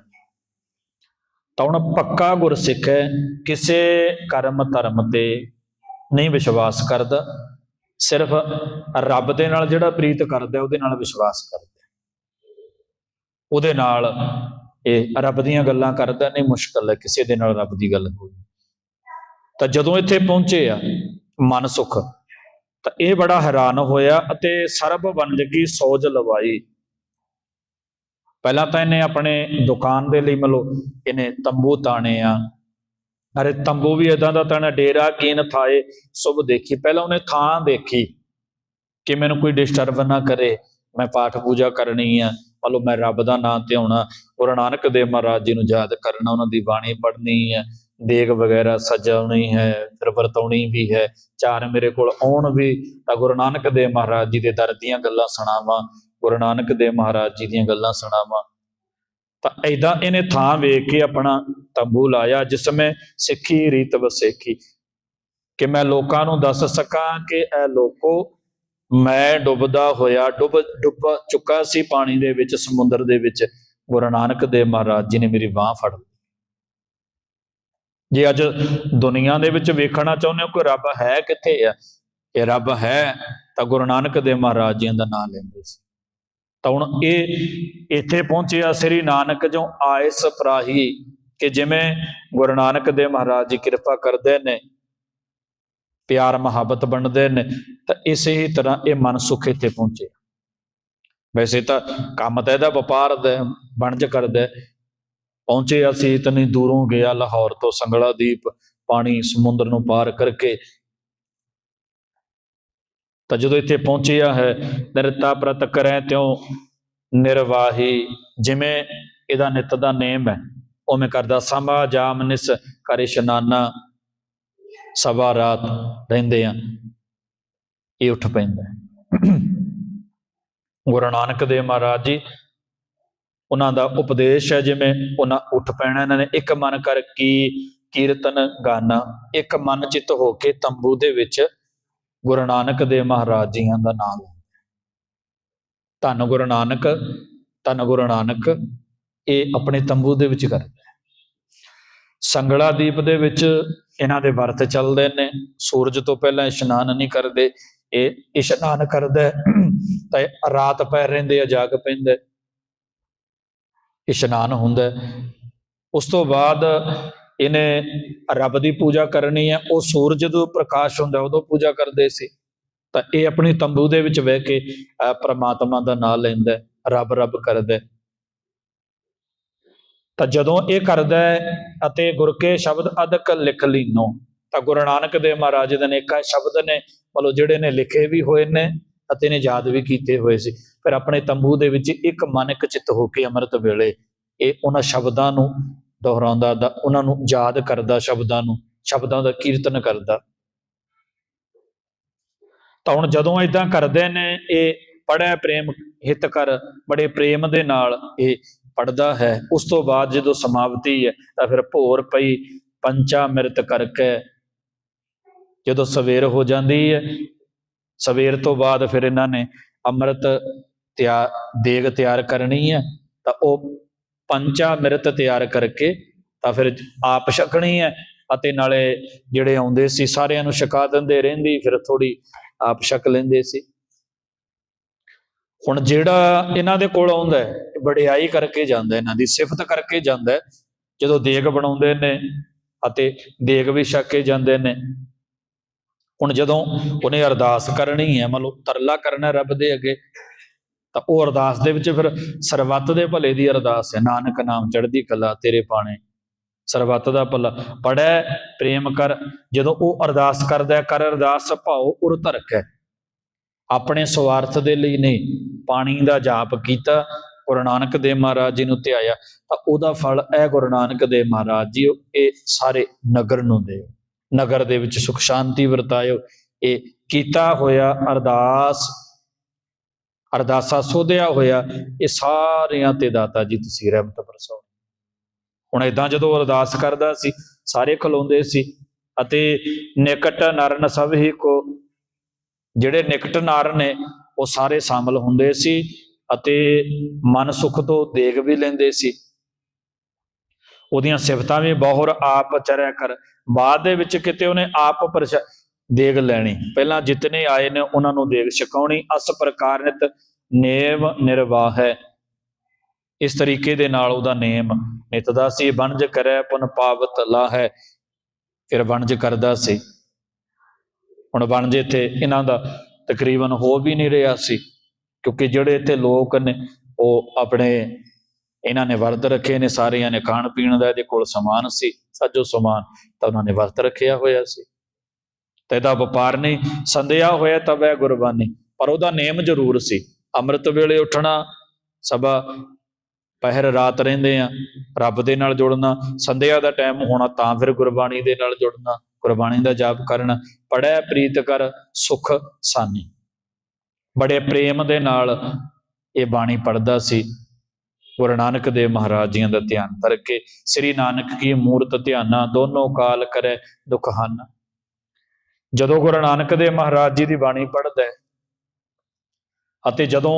ਤਾਂ ਹੁਣ ਪੱਕਾ ਗੁਰਸਿੱਖ ਹੈ, ਕਿਸੇ ਕਰਮ ਧਰਮ ਤੇ ਨਹੀਂ ਵਿਸ਼ਵਾਸ ਕਰਦਾ। ਸਿਰਫ ਰੱਬ ਦੇ ਨਾਲ ਜਿਹੜਾ ਪ੍ਰੀਤ ਕਰਦਾ, ਉਹਦੇ ਨਾਲ ਵਿਸ਼ਵਾਸ ਕਰਦਾ। ਉਹਦੇ ਨਾਲ ਇਹ ਰੱਬ ਦੀਆਂ ਗੱਲਾਂ ਕਰਦਾ, ਨਹੀਂ ਮੁਸ਼ਕਲ ਹੈ, ਕਿਸੇ ਦੇ ਨਾਲ ਰੱਬ ਦੀ ਗੱਲ ਹੋਈ। ਤਾਂ ਜਦੋਂ ਇੱਥੇ ਪਹੁੰਚੇ ਆ ਮਨ ਸੁਖ, ਤਾਂ ਇਹ ਬੜਾ ਹੈਰਾਨ ਹੋਇਆ ਅਤੇ ਸਰਬ ਵੰਜਗੀ ਸੋਜ ਲਵਾਈ। ਪਹਿਲਾਂ ਤਾਂ ਇਹਨੇ ਆਪਣੇ ਦੁਕਾਨ ਦੇ ਲਈ ਮਤਲਬ ਇਹਨੇ ਤੰਬੂ ਤਾਣੇ ਆ। ਅਰੇ ਤੰਬੂ ਵੀ ਇਦਾਂ ਦਾ ਤਾਣਾ ਡੇਰਾ ਕੀਨ ਥਾਏ, ਸੁਭ ਦੇਖੀ। ਪਹਿਲਾਂ ਉਹਨੇ ਥਾਂ ਦੇਖੀ ਕਿ ਮੈਨੂੰ ਕੋਈ ਡਿਸਟਰਬ ਨਾ ਕਰੇ। ਮੈਂ ਪਾਠ ਪੂਜਾ ਕਰਨੀ ਆ। ਮਤਲਬ ਮੈਂ ਰੱਬ ਦਾ ਨਾਮ ਧਿਆਉਣਾ ਗੁਰੂ ਨਾਨਕ ਦੇਵ ਮਹਾਰਾਜ ਜੀ ਨੂੰ ਯਾਦ ਕਰਨਾ, ਉਹਨਾਂ ਦੀ ਬਾਣੀ ਪੜ੍ਹਨੀ ਹੈ ਦੇਗ ਵਗੈਰਾ ਸਜਾਉਣੀ ਹੈ, ਫਿਰ ਵਰਤਾਉਣੀ ਵੀ ਹੈ। ਚਾਰ ਮੇਰੇ ਕੋਲ ਆਉਣ ਵੀ ਤਾਂ ਗੁਰੂ ਨਾਨਕ ਦੇਵ ਮਹਾਰਾਜ ਜੀ ਦੇ ਦਰ ਦੀਆਂ ਗੱਲਾਂ ਸੁਣਾਵਾਂ। ਗੁਰੂ ਨਾਨਕ ਦੇਵ ਮਹਾਰਾਜ ਜੀ ਦੀਆਂ ਗੱਲਾਂ ਸੁਣਾਵਾਂ, ਤਾਂ ਐਦਾਂ ਇਹਨੇ ਥਾਂ ਵੇਖ ਕੇ ਆਪਣਾ ਤੰਬੂ ਲਾਇਆ, ਜਿਸ ਸਮੇਂ ਸਿੱਖੀ ਰੀਤ ਵਸੇਖੀ, ਕਿ ਮੈਂ ਲੋਕਾਂ ਨੂੰ ਦੱਸ ਸਕਾਂ ਕਿ ਇਹ ਲੋਕੋ ਮੈਂ ਡੁੱਬਦਾ ਹੋਇਆ, ਡੁੱਬ ਡੁੱਬ ਚੁੱਕਾ ਸੀ ਪਾਣੀ ਦੇ ਵਿੱਚ, ਸਮੁੰਦਰ ਦੇ ਵਿੱਚ, ਗੁਰੂ ਨਾਨਕ ਦੇਵ ਮਹਾਰਾਜ ਜੀ ਨੇ ਮੇਰੀ ਬਾਹ ਫੜ ਲਈ। ਜੇ ਅੱਜ ਦੁਨੀਆ ਦੇ ਵਿੱਚ ਵੇਖਣਾ ਚਾਹੁੰਦੇ ਹੋ ਕਿ ਰੱਬ ਹੈ ਕਿੱਥੇ ਆ, ਇਹ ਰੱਬ ਹੈ, ਤਾਂ ਗੁਰੂ ਨਾਨਕ ਦੇਵ ਮਹਾਰਾਜ ਜੀ ਦਾ ਨਾਮ ਲੈਂਦੇ ਸੀ। ਤਾਂ ਹੁਣ ਇਹ ਇੱਥੇ ਪਹੁੰਚਿਆ ਸ੍ਰੀ ਨਾਨਕ ਜੋ ਆਏ ਪ੍ਰਾਹੀ, ਕਿ ਜਿਵੇਂ ਗੁਰੂ ਨਾਨਕ ਦੇਵ ਮਹਾਰਾਜ ਜੀ ਕਿਰਪਾ ਕਰਦੇ ਨੇ, ਪਿਆਰ ਮੁਹੱਬਤ ਬਣਦੇ ਨੇ, ਤਾਂ ਇਸੇ ਹੀ ਤਰ੍ਹਾਂ ਇਹ ਮਨ ਸੁਖ ਇੱਥੇ ਪਹੁੰਚੇ ਵੈਸੇ ਤਾਂ ਕੰਮ ਤਾਂ ਇਹਦਾ ਵਪਾਰ ਦਾ ਬਣਜ ਕਰਦਾ ਪਹੁੰਚੇ ਅਸੀਂ ਇਤਨੀ ਦੂਰੋਂ ਗਿਆ, ਲਾਹੌਰ ਤੋਂ ਸੰਗਲਾ ਦੀਪ ਪਾਣੀ ਸਮੁੰਦਰ ਨੂੰ ਪਾਰ ਕਰਕੇ ਤਾਂ ਜਦੋਂ ਇੱਥੇ ਪਹੁੰਚਿਆ ਹੈ, ਨਿਰਤਾ ਪ੍ਰਤ ਕਰੈ ਤਿਉ ਨਿਰਵਾਹੀ, ਜਿਵੇਂ ਇਹਦਾ ਨਿਤ ਦਾ ਨੇਮ ਹੈ। ਉਵੇਂ ਕਰਦਾ ਸਮਾ ਜਾਮ ਕਰ ਇਸ਼ਨਾਨਾ ਸਵਾ ਰਾਤ ਰਹਿੰਦੇ ਆ। ਇਹ ਉੱਠ ਪੈਂਦਾ ਗੁਰੂ ਨਾਨਕ ਦੇਵ ਮਹਾਰਾਜ ਜੀ, ਉਹਨਾਂ ਦਾ ਉਪਦੇਸ਼ ਹੈ ਜਿਵੇਂ ਉਹਨਾਂ ਉੱਠ ਪੈਣਾ, ਇਹਨਾਂ ਨੇ ਇੱਕ ਮਨ ਕਰ ਕੀ ਕੀਰਤਨ ਗਾਣਾ ਇੱਕ ਮਨ ਚਿੱਤ ਹੋ ਕੇ ਤੰਬੂ ਦੇ ਵਿੱਚ ਗੁਰੂ ਨਾਨਕ ਦੇਵ ਮਹਾਰਾਜ ਜੀਆਂ ਦਾ ਨਾਮ। ਧੰਨ ਗੁਰੂ ਨਾਨਕ, ਧੰਨ ਗੁਰੂ ਨਾਨਕ, ਇਹ ਆਪਣੇ ਤੰਬੂ ਦੇ ਵਿੱਚ ਕਰਦਾ ਸੰਗਲਾ ਦੀਪ ਦੇ ਵਿੱਚ ਇਹਨਾਂ ਦੇ ਵਰਤ ਚੱਲਦੇ ਨੇ। ਸੂਰਜ ਤੋਂ ਪਹਿਲਾਂ ਇਸ਼ਨਾਨ ਨਹੀਂ ਕਰਦੇ। ਇਹ ਇਸ਼ਨਾਨ ਕਰਦਾ ਤਾਂ ਰਾਤ ਪੈ ਰਹਿੰਦੇ ਆ, ਜਾਗ ਪੈਂਦੇ। ਇਸ਼ਨਾਨ ਹੁੰਦਾ ਉਸ ਤੋਂ ਬਾਅਦ ਇਹਨੇ ਰੱਬ ਦੀ ਪੂਜਾ ਕਰਨੀ ਹੈ, ਉਹ ਸੂਰਜ ਜਦੋਂ ਪ੍ਰਕਾਸ਼ ਹੁੰਦਾ, ਉਦੋਂ ਪੂਜਾ ਕਰਦੇ ਸੀ। ਤਾਂ ਇਹ ਆਪਣੀ ਤੰਬੂ ਦੇ ਵਿੱਚ ਬਹਿ ਕੇ ਪ੍ਰਮਾਤਮਾ ਦਾ ਨਾਮ ਲੈਂਦਾ ਰੱਬ ਰੱਬ ਕਰਦਾ ਤਾਂ ਜਦੋਂ ਇਹ ਕਰਦਾ ਅਤੇ ਗੁਰ ਕੇ ਸ਼ਬਦ ਅਦਕ ਲਿਖ ਲੀਨੋ, ਤਾਂ ਗੁਰੂ ਨਾਨਕ ਦੇਵ ਮਹਾਰਾਜ ਦੇ ਨੇਕਾ ਸ਼ਬਦ ਨੇ, ਮਤਲਬ ਜਿਹੜੇ ਨੇ ਲਿਖੇ ਵੀ ਹੋਏ ਨੇ ਅਤੇ ਨੇ ਯਾਦ ਵੀ ਕੀਤੇ ਹੋਏ ਸੀ। ਫਿਰ ਆਪਣੇ ਤੰਬੂ ਦੇ ਵਿੱਚ ਇੱਕ ਮਨ ਇੱਕ ਚਿੱਤ ਹੋ ਕੇ ਅੰਮ੍ਰਿਤ ਵੇਲੇ, ਇਹ ਉਹਨਾਂ ਸ਼ਬਦਾਂ ਨੂੰ ਦੁਹਰਾਉਂਦਾ, ਦਾ, ਉਹਨਾਂ ਨੂੰ ਯਾਦ ਕਰਦਾ ਸ਼ਬਦਾਂ ਨੂੰ, ਸ਼ਬਦਾਂ ਦਾ ਕੀਰਤਨ ਕਰਦਾ। ਤਾਂ ਹੁਣ ਜਦੋਂ ਇਦਾਂ ਕਰਦੇ ਨੇ, ਇਹ ਪੜਿਆ ਪ੍ਰੇਮ ਹਿਤ ਕਰ, ਬੜੇ ਪ੍ਰੇਮ ਦੇ ਨਾਲ ਇਹ ਪੜਦਾ ਹੈ। ਉਸ ਤੋਂ ਬਾਅਦ ਜਦੋਂ ਸਮਾਪਤੀ ਹੈ, ਤਾਂ ਫਿਰ ਭੋਰ ਪਈ, ਪੰਚਾ ਮਿਰਤ ਕਰਕੇ ਜਦੋਂ ਸਵੇਰ ਹੋ ਜਾਂਦੀ ਹੈ, ਸਵੇਰ ਤੋਂ ਬਾਅਦ ਫਿਰ ਇਹਨਾਂ ਨੇ ਅੰਮ੍ਰਿਤ ਤਿਆਰ ਦੇਗ ਤਿਆਰ ਕਰਨੀ ਹੈ, ਤਾਂ ਉਹ ਪੰਚਾ ਮਿਰਤ ਤਿਆਰ ਕਰਕੇ ਤਾਂ ਫਿਰ ਆਪ ਛਕਣੀ ਹੈ ਅਤੇ ਨਾਲੇ ਜਿਹੜੇ ਆਉਂਦੇ ਸੀ ਸਾਰਿਆਂ ਨੂੰ ਛਕਾ ਦਿੰਦੇ ਰਹਿੰਦੀ, ਫਿਰ ਥੋੜੀ ਆਪ ਛਕ ਲੈਂਦੇ ਸੀ। ਹੁਣ ਜਿਹੜਾ ਇਹਨਾਂ ਦੇ ਕੋਲ ਆਉਂਦਾ ਹੈ, ਵਡਿਆਈ ਕਰਕੇ ਜਾਂਦਾ, ਇਹਨਾਂ ਦੀ ਸਿਫਤ ਕਰਕੇ ਜਾਂਦਾ ਜਦੋਂ ਦੇਗ ਬਣਾਉਂਦੇ ਨੇ ਅਤੇ ਦੇਗ ਵੀ ਛਕ ਕੇ ਜਾਂਦੇ ਨੇ। ਹੁਣ ਜਦੋਂ ਉਹਨੇ ਅਰਦਾਸ ਕਰਨੀ ਹੈ ਮਤਲਬ ਤਰਲਾ ਕਰਨਾ ਰੱਬ ਦੇ ਅੱਗੇ ਤਾਂ ਉਹ ਅਰਦਾਸ ਦੇ ਵਿੱਚ ਫਿਰ ਸਰਬੱਤ ਦੇ ਭਲੇ ਦੀ ਅਰਦਾਸ ਹੈ। ਨਾਨਕ ਨਾਮ ਚੜ੍ਹਦੀ ਕਲਾ ਤੇਰੇ ਪਾਣੇ। ਸਰਬੱਤ ਦਾ ਭਲਾ। ਪੜੈ ਪ੍ਰੇਮ ਕਰ। ਜਦੋਂ ਉਹ ਅਰਦਾਸ ਕਰਦਾ ਕਰ ਅਰਦਾਸ ਭਾਉ ਉਰ ਧਰਕ ਹੈ। ਆਪਣੇ ਸਵਾਰਥ ਦੇ ਲਈ ਨਹੀਂ, ਪਾਣੀ ਦਾ ਜਾਪ ਕੀਤਾ, ਗੁਰੂ ਨਾਨਕ ਦੇਵ ਮਹਾਰਾਜ ਜੀ ਨੂੰ ਧਿਆਇਆ। ਤਾਂ ਉਹਦਾ ਫਲ ਹੈ ਗੁਰੂ ਨਾਨਕ ਦੇਵ ਮਹਾਰਾਜ ਜੀ, ਇਹ ਸਾਰੇ ਨਗਰ ਨੂੰ ਦਿਓ। ਨਗਰ ਦੇ ਵਿੱਚ ਸੁਖ ਸ਼ਾਂਤੀ ਵਰਤਾਇਓ। ਇਹ ਕੀਤਾ ਹੋਇਆ ਅਰਦਾਸ ਅਰਦਾਸਾ ਸੋਧਿਆ ਹੋਇਆ, ਇਹ ਸਾਰਿਆਂ ਤੇ ਦਾਤਾ ਜੀ ਤੁਸੀਂ ਰਹਿਮਤ ਬਰਸਾਓ। ਹੁਣ ਇਦਾਂ ਜਦੋਂ ਅਰਦਾਸ ਕਰਦਾ ਸੀ, ਸਾਰੇ ਖਲੋਂਦੇ ਸੀ ਅਤੇ ਨਿਕਟ ਨਰਨ ਸਭ ਹੀ ਕੋ, ਜਿਹੜੇ ਨਿਕਟ ਨਰ ਨੇ, ਉਹ ਸਾਰੇ ਸ਼ਾਮਲ ਹੁੰਦੇ ਸੀ ਅਤੇ ਮਨ ਸੁਖ ਤੋਂ ਦੇਗ ਵੀ ਲੈਂਦੇ ਸੀ। ਉਹਦੀਆਂ ਸਿਫਤਾਂ ਵੀ ਬਹੁਰ ਆਪ ਚਰਿਆ ਕਰ, ਬਾਅਦ ਦੇ ਵਿੱਚ ਕਿਤੇ ਉਹਨੇ ਆਪ ਪਰਛ ਦੇਗ ਲੈਣੀ। ਪਹਿਲਾਂ ਜਿਤਨੇ ਆਏ ਨੇ, ਉਹਨਾਂ ਨੂੰ ਦੇਗ ਛਕਾਉਣੀ। ਅਸ ਪ੍ਰਕਾਰ ਨੇਮ ਨਿਰਵਾਹ। ਹੈ ਇਸ ਤਰੀਕੇ ਦੇ ਨਾਲ ਉਹਦਾ ਨੇਮ ਨਿਤਦਾ ਸੀ। ਵਣਜ ਕਰੈ ਪੁਨ ਪਾਵਤ ਲਾਹੈ। ਫਿਰ ਵਣਜ ਕਰਦਾ ਸੀ। ਹੁਣ ਵਣਜ ਇੱਥੇ ਇਹਨਾਂ ਦਾ ਤਕਰੀਬਨ ਹੋ ਵੀ ਨਹੀਂ ਰਿਹਾ ਸੀ। ਕਿਉਂਕਿ ਜਿਹੜੇ ਇੱਥੇ ਲੋਕ ਨੇ, ਉਹ ਆਪਣੇ ਇਹਨਾਂ ਨੇ ਵਰਤ ਰੱਖੇ ਨੇ। ਸਾਰਿਆਂ ਨੇ ਖਾਣ ਪੀਣ ਦਾ ਇਹਦੇ ਕੋਲ ਸਮਾਨ ਸੀ। ਸਾਜੋ ਸਮਾਨ ਤਾਂ ਉਹਨਾਂ ਨੇ ਵਰਤ ਰੱਖਿਆ ਹੋਇਆ ਸੀ। ਤੇ ਇਹਦਾ ਵਪਾਰ ਨਹੀਂ, ਸੰਧਿਆ ਹੋਇਆ ਤਵੈ ਗੁਰਬਾਣੀ, ਪਰ ਉਹਦਾ ਨੇਮ ਜ਼ਰੂਰ ਸੀ। ਅੰਮ੍ਰਿਤ ਵੇਲੇ ਉੱਠਣਾ, ਸਭਾ ਪਹਿਰ ਰਾਤ ਰਹਿੰਦੇ ਆ, ਰੱਬ ਦੇ ਨਾਲ ਜੁੜਨਾ, ਸੰਧਿਆ ਦਾ ਟਾਈਮ ਹੋਣਾ ਤਾਂ ਫਿਰ ਗੁਰਬਾਣੀ ਦੇ ਨਾਲ ਜੁੜਨਾ, ਗੁਰਬਾਣੀ ਦਾ ਜਾਪ ਕਰਨਾ ਪੜਿਆ ਪ੍ਰੀਤ ਕਰ ਸੁਖ ਸਾਨੀ। ਬੜੇ ਪ੍ਰੇਮ ਦੇ ਨਾਲ ਇਹ ਬਾਣੀ ਪੜਦਾ ਸੀ। ਗੁਰੂ ਨਾਨਕ ਦੇਵ ਮਹਾਰਾਜ ਜੀਆਂ ਦਾ ਧਿਆਨ ਕਰਕੇ ਸ੍ਰੀ ਨਾਨਕ ਕੀ ਮੂਰਤ ਧਿਆਨਾ, ਦੋਨੋਂ ਕਾਲ ਕਰੇ ਦੁਖ ਹਨ। ਜਦੋਂ ਗੁਰੂ ਨਾਨਕ ਦੇਵ ਮਹਾਰਾਜ ਜੀ ਦੀ ਬਾਣੀ ਪੜਦਾ ਹੈ ਅਤੇ ਜਦੋਂ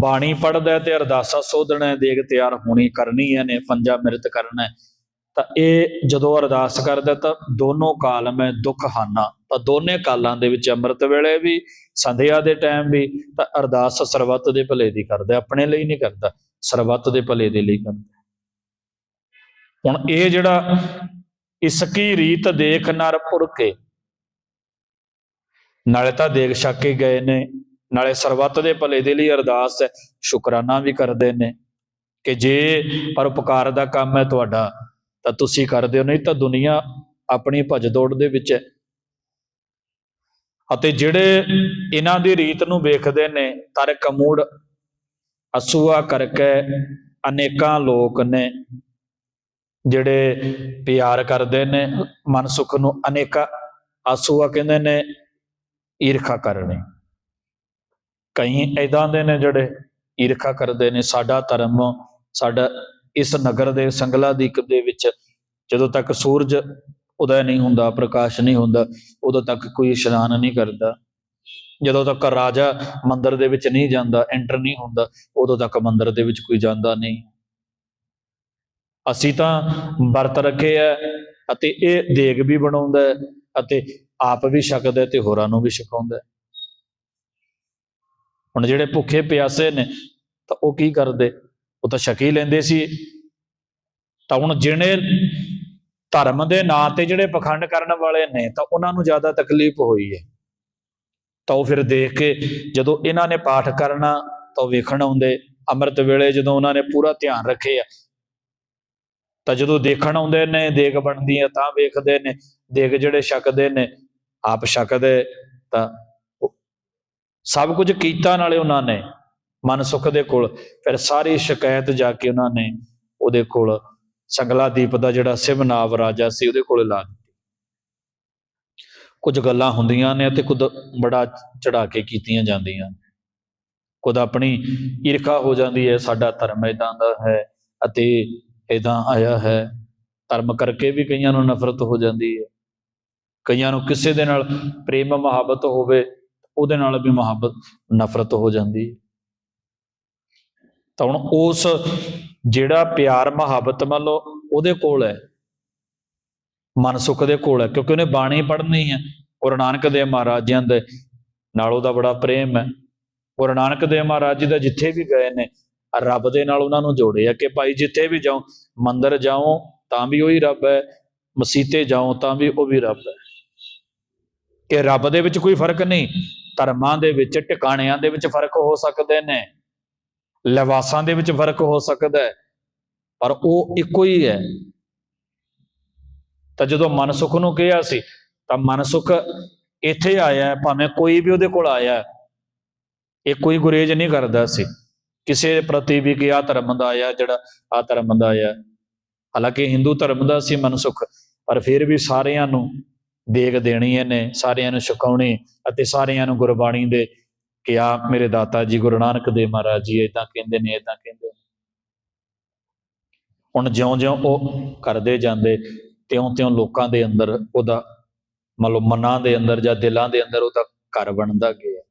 ਬਾਣੀ ਪੜਦਾ ਹੈ ਤੇ ਅਰਦਾਸਾ ਸੋਧਣਾ ਹੈ, ਦੇਗ ਤਿਆਰ ਹੋਣੀ ਕਰਨੀ ਹੈ ਨੇ ਪੰਜਾ ਮਿਰਤ ਕਰਨਾ ਹੈ ਤਾਂ ਇਹ ਜਦੋਂ ਅਰਦਾਸ ਕਰਦਾ ਤਾਂ ਦੋਨੋਂ ਕਾਲ ਮੈਂ ਦੁੱਖ ਹਾਨਾ। ਤਾਂ ਦੋਨੇ ਕਾਲਾਂ ਦੇ ਵਿੱਚ ਅੰਮ੍ਰਿਤ ਵੇਲੇ ਵੀ ਸੰਧਿਆ ਦੇ ਟਾਈਮ ਵੀ ਤਾਂ ਅਰਦਾਸ ਸਰਬੱਤ ਦੇ ਭਲੇ ਦੀ ਕਰਦਾ ਆਪਣੇ ਲਈ ਨਹੀਂ ਕਰਦਾ ਸਰਬੱਤ ਦੇ ਭਲੇ ਦੇ ਲਈ ਕਰਦਾ ਹੁਣ ਇਹ ਜਿਹੜਾ ਇਸਕੀ ਰੀਤ ਦੇਖ ਨਰ ਪੁਰਕੇ ਨਾਲੇ ਤਾਂ ਦੇਖ ਛੱਕ ਕੇ ਗਏ ਨੇ। ਨਾਲੇ ਸਰਬੱਤ ਦੇ ਭਲੇ ਦੇ ਲਈ ਅਰਦਾਸ ਹੈ। ਸ਼ੁਕਰਾਨਾ ਵੀ ਕਰਦੇ ਨੇ ਕਿ ਜੇ ਪਰਉਪਕਾਰ ਦਾ ਕੰਮ ਹੈ ਤੁਹਾਡਾ, ਤਾਂ ਤੁਸੀਂ ਕਰਦੇ ਹੋ, ਨਹੀਂ ਤਾਂ ਦੁਨੀਆ ਆਪਣੀ ਭਜ ਦੌੜ ਦੇ ਵਿੱਚ ਹੈ। ਅਤੇ ਜਿਹੜੇ ਇਹਨਾਂ ਦੀ ਰੀਤ ਨੂੰ ਵੇਖਦੇ ਨੇ, ਤਰਕ ਮੂੜ ਅਸੂਆ ਕਰਕੇ ਅਨੇਕਾਂ ਲੋਕ ਨੇ, ਜਿਹੜੇ ਪਿਆਰ ਕਰਦੇ ਨੇ, ਮਨ ਸੁਖ ਨੂੰ ਅਨੇਕਾਂ ਅਸੂਆ ਕਹਿੰਦੇ ਨੇ ਈਰਖਾ ਕਰਨੀ। ਕਈ ਐਦਾਂ ਦੇ ਨੇ ਜਿਹੜੇ ਈਰਖਾ ਕਰਦੇ ਨੇ, ਸਾਡਾ ਧਰਮ, ਸਾਡਾ ਇਸ ਨਗਰ ਦੇ ਸੰਗਲਾ ਦੀਕ ਦੇ ਵਿੱਚ ਜਦੋਂ ਤੱਕ ਸੂਰਜ ਉਦੈ ਨਹੀਂ ਹੁੰਦਾ, ਪ੍ਰਕਾਸ਼ ਨਹੀਂ ਹੁੰਦਾ, ਉਦੋਂ ਤੱਕ ਕੋਈ ਇਸ਼ਨਾਨ ਨਹੀਂ ਕਰਦਾ। ਜਦੋਂ ਤੱਕ ਰਾਜਾ ਮੰਦਰ ਦੇ ਵਿੱਚ ਨਹੀਂ ਜਾਂਦਾ ਐਂਟਰ ਨਹੀਂ ਹੁੰਦਾ, ਉਦੋਂ ਤੱਕ ਮੰਦਰ ਦੇ ਵਿੱਚ ਕੋਈ ਜਾਂਦਾ ਨਹੀਂ। ਅਸੀਂ ਤਾਂ ਵਰਤ ਰੱਖੇ ਆ ਅਤੇ ਇਹ ਦੇਗ ਵੀ ਬਣਾਉਂਦਾ ਹੈ ਅਤੇ ਆਪ ਵੀ ਛਕਦਾ ਤੇ ਹੋਰਾਂ ਨੂੰ ਵੀ ਛਕਾਉਂਦਾ ਹੁਣ ਜਿਹੜੇ ਭੁੱਖੇ ਪਿਆਸੇ ਨੇ, ਤਾਂ ਉਹ ਕੀ ਕਰਦੇ? ਉਹ ਤਾਂ ਛਕੀ ਲੈਂਦੇ ਸੀ। ਤਾਂ ਹੁਣ ਜਿਹੜੇ ਧਰਮ ਦੇ ਨਾਂ ਤੇ ਜਿਹੜੇ ਪਖੰਡ ਕਰਨ ਵਾਲੇ ਨੇ, ਤਾਂ ਉਹਨਾਂ ਨੂੰ ਜ਼ਿਆਦਾ ਤਕਲੀਫ ਹੋਈ ਹੈ। ਤਾਂ ਉਹ ਫਿਰ ਦੇਖ ਕੇ ਜਦੋਂ ਇਹਨਾਂ ਨੇ ਪਾਠ ਕਰਨਾ, ਤਾਂ ਉਹ ਵੇਖਣ ਆਉਂਦੇ। ਅੰਮ੍ਰਿਤ ਵੇਲੇ ਜਦੋਂ ਉਹਨਾਂ ਨੇ ਪੂਰਾ ਧਿਆਨ ਰੱਖਿਆ, ਤਾਂ ਜਦੋਂ ਦੇਖਣ ਆਉਂਦੇ ਨੇ, ਦੇਗ ਬਣਦੀ ਹੈ ਤਾਂ ਵੇਖਦੇ ਨੇ, ਦੇਗ ਜਿਹੜੇ ਛਕਦੇ ਨੇ ਆਪ ਛਕਦੇ ਤਾਂ ਸਭ ਕੁਝ ਕੀਤਾ ਨਾਲੇ ਉਹਨਾਂ ਨੇ, ਮਨ ਸੁਖ ਦੇ ਕੋਲ। ਫਿਰ ਸਾਰੀ ਸ਼ਿਕਾਇਤ ਜਾ ਕੇ ਉਹਨਾਂ ਨੇ ਉਹਦੇ ਕੋਲ ਸੰਗਲਾਦੀਪ ਦਾ ਜਿਹੜਾ ਸਿਵਨਾਵ ਰਾਜਾ ਸੀ ਉਹਦੇ ਕੋਲ ਲਾ ਦਿੱਤੀ। ਕੁਝ ਗੱਲਾਂ ਹੁੰਦੀਆਂ ਨੇ ਤੇ ਕੁਝ ਬੜਾ ਚੜਾ ਕੇ ਕੀਤੀਆਂ ਜਾਂਦੀਆਂ ਕੁਝ ਆਪਣੀ ਈਰਖਾ ਹੋ ਜਾਂਦੀ ਹੈ, ਸਾਡਾ ਧਰਮ ਇਦਾਂ ਦਾ ਹੈ ਅਤੇ ਇਦਾਂ ਆਇਆ ਹੈ। ਧਰਮ ਕਰਕੇ ਵੀ ਕਈਆਂ ਨੂੰ ਨਫ਼ਰਤ ਹੋ ਜਾਂਦੀ ਹੈ। ਕਈਆਂ ਨੂੰ ਕਿਸੇ ਦੇ ਨਾਲ ਪ੍ਰੇਮ ਮੁਹੱਬਤ ਹੋਵੇ, ਉਹਦੇ ਨਾਲ ਵੀ ਮੁਹੱਬਤ, ਨਫ਼ਰਤ ਹੋ ਜਾਂਦੀ ਹੈ। ਤਾਂ ਹੁਣ ਉਸ ਜਿਹੜਾ ਪਿਆਰ ਮੁਹੱਬਤ ਮੰਨ ਲਓ, ਉਹਦੇ ਕੋਲ ਹੈ। ਮਨ ਸੁਖ ਦੇ ਕੋਲ ਹੈ, ਕਿਉਂਕਿ ਉਹਨੇ ਬਾਣੀ ਪੜ੍ਹਨੀ ਹੈ। ਗੁਰੂ ਨਾਨਕ ਦੇਵ ਮਹਾਰਾਜ ਜੀ ਦੇ ਨਾਲ ਉਹਦਾ ਬੜਾ ਪ੍ਰੇਮ ਹੈ। ਗੁਰੂ ਨਾਨਕ ਦੇਵ ਮਹਾਰਾਜ ਜੀ ਦਾ ਜਿੱਥੇ ਵੀ ਗਏ ਨੇ, ਰੱਬ ਦੇ ਨਾਲ ਉਹਨਾਂ ਨੂੰ ਜੋੜਿਆ ਕਿ ਭਾਈ ਜਿੱਥੇ ਵੀ ਜਾਓ, ਮੰਦਰ ਜਾਓ, ਤਾਂ ਵੀ ਉਹੀ ਰੱਬ ਹੈ। ਮਸੀਤੇ ਜਾਓ, ਤਾਂ ਵੀ ਉਹ ਵੀ ਰੱਬ ਹੈ। ਕਿ ਰੱਬ ਦੇ ਵਿੱਚ ਕੋਈ ਫ਼ਰਕ ਨਹੀਂ, ਧਰਮਾਂ ਦੇ ਵਿੱਚ, ਟਿਕਾਣਿਆਂ ਦੇ ਵਿੱਚ ਫ਼ਰਕ ਹੋ ਸਕਦੇ ਨੇ। ਲਿਵਾਸਾਂ ਦੇ ਵਿੱਚ ਫ਼ਰਕ ਹੋ ਸਕਦਾ ਹੈ, ਪਰ ਉਹ ਇੱਕੋ ਹੀ ਹੈ। ਤਾਂ ਜਦੋਂ ਮਨ ਸੁਖ ਨੂੰ ਕਿਹਾ ਸੀ, ਤਾਂ ਮਨ ਸੁਖ ਇੱਥੇ ਆਇਆ, ਭਾਵੇਂ ਕੋਈ ਵੀ ਉਹਦੇ ਕੋਲ ਆਇਆ, ਇਹ ਕੋਈ ਗੁਰੇਜ ਨਹੀਂ ਕਰਦਾ ਸੀ। ਕਿਸੇ ਪ੍ਰਤੀ ਵੀ ਕਿ ਆਹ ਧਰਮ ਦਾ ਆਇਆ, ਜਿਹੜਾ ਆਹ ਧਰਮ ਦਾ ਆਇਆ। ਹਾਲਾਂਕਿ ਹਿੰਦੂ ਧਰਮ ਦਾ ਸੀ ਮਨ ਸੁਖ ਪਰ ਫਿਰ ਵੀ ਸਾਰਿਆਂ ਨੂੰ ਦੇਗ ਦੇਣੀ ਇਹਨੇ, ਸਾਰਿਆਂ ਨੂੰ ਛਕਾਉਣੀ ਅਤੇ ਸਾਰਿਆਂ ਨੂੰ ਗੁਰਬਾਣੀ ਦੇ ਕਿ ਆ ਮੇਰੇ ਦਾਤਾ ਜੀ, ਗੁਰੂ ਨਾਨਕ ਦੇਵ ਮਹਾਰਾਜ ਜੀ ਇਦਾਂ ਕਹਿੰਦੇ ਨੇ ਇਦਾਂ ਕਹਿੰਦੇ ਨੇ। ਹੁਣ ਜਿਉਂ-ਜਿਉਂ ਉਹ ਕਰਦੇ ਜਾਂਦੇ, ਤਿਉਂ-ਤਿਉਂ ਲੋਕਾਂ ਦੇ ਅੰਦਰ ਉਹਦਾ ਮਤਲਬ ਮਨਾਂ ਦੇ ਅੰਦਰ ਜਾਂ ਦਿਲਾਂ ਦੇ ਅੰਦਰ ਉਹਦਾ ਘਰ ਬਣਦਾ ਗਿਆ।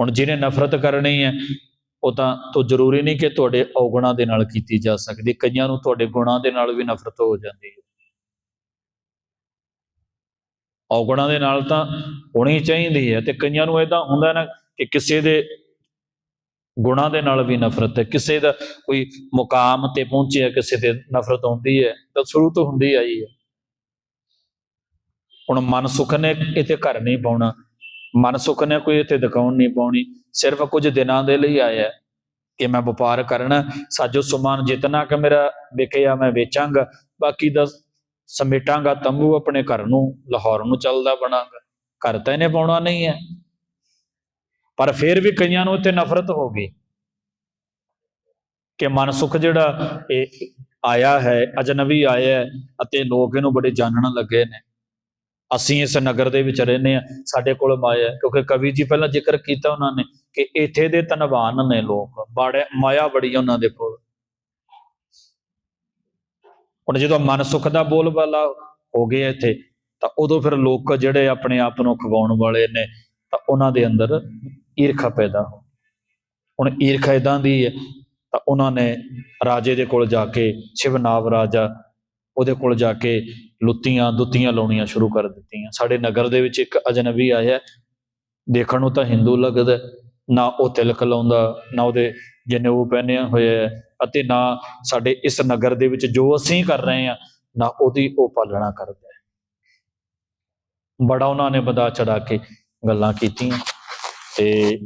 ਹੁਣ ਜਿਹਨੇ ਨਫ਼ਰਤ ਕਰਨੀ ਹੈ, ਉਹ ਤਾਂ ਤੋਂ ਜ਼ਰੂਰੀ ਨਹੀਂ ਕਿ ਤੁਹਾਡੇ ਔਗੁਣਾਂ ਦੇ ਨਾਲ ਕੀਤੀ ਜਾ ਸਕਦੀ, ਕਈਆਂ ਨੂੰ ਤੁਹਾਡੇ ਗੁਣਾਂ ਦੇ ਨਾਲ ਵੀ ਨਫ਼ਰਤ ਹੋ ਜਾਂਦੀ ਹੈ। ਔਗੁਣਾਂ ਦੇ ਨਾਲ ਤਾਂ ਹੋਣੀ ਚਾਹੀਦੀ ਹੈ ਤੇ ਕਈਆਂ ਨੂੰ ਇਦਾਂ ਹੁੰਦਾ ਨਾ ਕਿ ਕਿਸੇ ਦੇ ਗੁਣਾਂ ਦੇ ਨਾਲ ਵੀ ਨਫ਼ਰਤ ਹੈ, ਕਿਸੇ ਦਾ ਕੋਈ ਮੁਕਾਮ ਤੇ ਪਹੁੰਚਿਆ, ਕਿਸੇ ਤੇ ਨਫ਼ਰਤ ਹੁੰਦੀ ਹੈ, ਤਾਂ ਸ਼ੁਰੂ ਤੋਂ ਹੁੰਦੀ ਆਈ ਹੈ। ਹੁਣ ਮਨ ਸੁਖ ਨੇ ਇੱਥੇ ਘਰ ਨਹੀਂ ਪਾਉਣਾ, ਮਨ ਸੁਖ ਨੇ ਕੋਈ ਇੱਥੇ ਦੁਕਾਨ ਨਹੀਂ ਪਾਉਣੀ, ਸਿਰਫ ਕੁਝ ਦਿਨਾਂ ਦੇ ਲਈ ਆਇਆ ਕਿ ਮੈਂ ਵਪਾਰ ਕਰਨਾ, ਸਾਜੋ ਸਮਾਨ ਜਿਤਨਾ ਕਿ ਮੇਰਾ ਵਿਕਿਆ ਮੈਂ ਵੇਚਾਂਗਾ, ਬਾਕੀ ਦਾ ਸਮੇਟਾਂਗਾ ਤੰਬੂ ਆਪਣੇ ਘਰ ਨੂੰ, ਲਾਹੌਰ ਨੂੰ ਚੱਲਦਾ ਬਣਾਂਗਾ। ਘਰ ਤਾਂ ਇਹਨੇ ਪਾਉਣਾ ਨਹੀਂ ਹੈ। ਪਰ ਫਿਰ ਵੀ ਕਈਆਂ ਨੂੰ ਇੱਥੇ ਨਫ਼ਰਤ ਹੋ ਗਈ ਕਿ ਮਨ ਸੁਖ ਜਿਹੜਾ ਇਹ ਆਇਆ ਹੈ, ਅਜਨਬੀ ਆਇਆ ਹੈ ਅਤੇ ਲੋਕ ਇਹਨੂੰ ਬੜੇ ਜਾਣਨ ਲੱਗੇ ਨੇ। ਅਸੀਂ ਇਸ ਨਗਰ ਦੇ ਵਿੱਚ ਰਹਿੰਦੇ ਆ ਸਾਡੇ ਕੋਲ ਮਾਇਆ ਕਿਉਂਕਿ ਕਵੀ ਜੀ ਪਹਿਲਾਂ ਜ਼ਿਕਰ ਕੀਤਾ ਉਹਨਾਂ ਨੇ ਕਿ ਇੱਥੇ ਦੇ ਧਨਵਾਨ ਨੇ ਲੋਕ, ਬੜੇ ਮਾਇਆ ਬੜੀ ਉਹਨਾਂ ਦੇ ਕੋਲ। ਹੁਣ ਜਦੋਂ ਮਨ ਸੁਖ ਦਾ ਬੋਲਬਾਲਾ ਹੋ ਗਿਆ ਇੱਥੇ, ਤਾਂ ਉਦੋਂ ਫਿਰ ਲੋਕ ਜਿਹੜੇ ਆਪਣੇ ਆਪ ਨੂੰ ਖਵਾਉਣ ਵਾਲੇ ਨੇ, ਤਾਂ ਉਹਨਾਂ ਦੇ ਅੰਦਰ ਈਰਖਾ ਪੈਦਾ ਹੋ ਹੁਣ ਈਰਖਾ ਇਦਾਂ ਦੀ ਹੈ, ਤਾਂ ਉਹਨਾਂ ਨੇ ਰਾਜੇ ਦੇ ਕੋਲ ਜਾ ਕੇ ਸ਼ਿਵਨਾਵ ਰਾਜਾ ਉਹਦੇ ਕੋਲ ਜਾ ਕੇ ਲੁੱਤੀਆਂ ਦੁੱਤੀਆਂ ਲਾਉਣੀਆਂ ਸ਼ੁਰੂ ਕਰ ਦਿੱਤੀਆਂ। ਸਾਡੇ ਨਗਰ ਦੇ ਵਿੱਚ ਇੱਕ ਅਜਨਬੀ ਆਇਆ, ਦੇਖਣ ਨੂੰ ਤਾਂ ਹਿੰਦੂ ਲੱਗਦਾ, ਨਾ ਉਹ ਤਿਲਕ ਲਾਉਂਦਾ, ਨਾ ਉਹਦੇ ਜਨੇਊ ਪਹਿਨਿਆ ਹੋਇਆ ਹੈ ਅਤੇ ਨਾ ਸਾਡੇ ਇਸ ਨਗਰ ਦੇ ਵਿੱਚ ਜੋ ਅਸੀਂ ਕਰ ਰਹੇ ਹਾਂ ਨਾ ਉਹਦੀ ਉਹ ਪਾਲਣਾ ਕਰਦਾ ਹੈ। ਬੜਾ ਉਹਨਾਂ ਨੇ ਬਦਾ ਚੜਾ ਕੇ ਗੱਲਾਂ ਕੀਤੀਆਂ, ਤੇ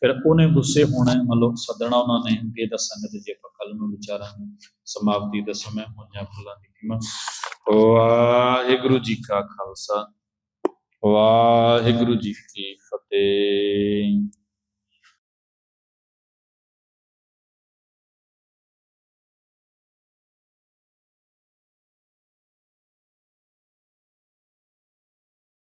ਫਿਰ ਉਹਨੇ ਗੁੱਸੇ ਹੋਣਾ ਮਤਲਬ ਸੱਦਣਾ ਉਹਨਾਂ ਨੇ ਅੱਗੇ ਦੱਸਾਂਗੇ ਤੇ ਜੇ ਆਪਾਂ ਕੱਲ ਨੂੰ ਵਿਚਾਰਾਂਗੇ ਸਮਾਪਤੀ ਦਾ ਸਮਾਂ ਹੋਈਆਂ ਫੁੱਲਾਂ ਦੀ ਕੀਮਤ। ਵਾਹਿਗੁਰੂ ਜੀ ਕਾ ਖਾਲਸਾ, ਵਾਹਿਗੁਰੂ ਜੀ ਕੀ ਫਤਿਹ।